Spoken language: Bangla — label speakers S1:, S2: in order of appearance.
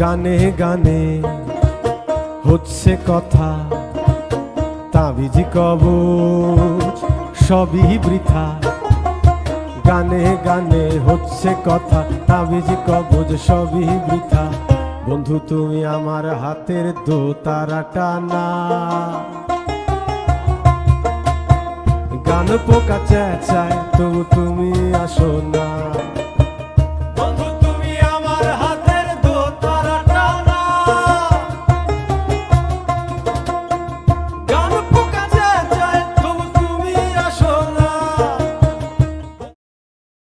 S1: গানে গানে হচ্ছে কথা, তাবিজি কবচ সবই বৃথা। গানে গানে হচ্ছে কথা, তাবিজি কবজ, সবই বৃথা। বন্ধু, তুমি আমার হাতের দো তারা টানা। গান পোকা চেঁচায়, তবু তুমি আসো না।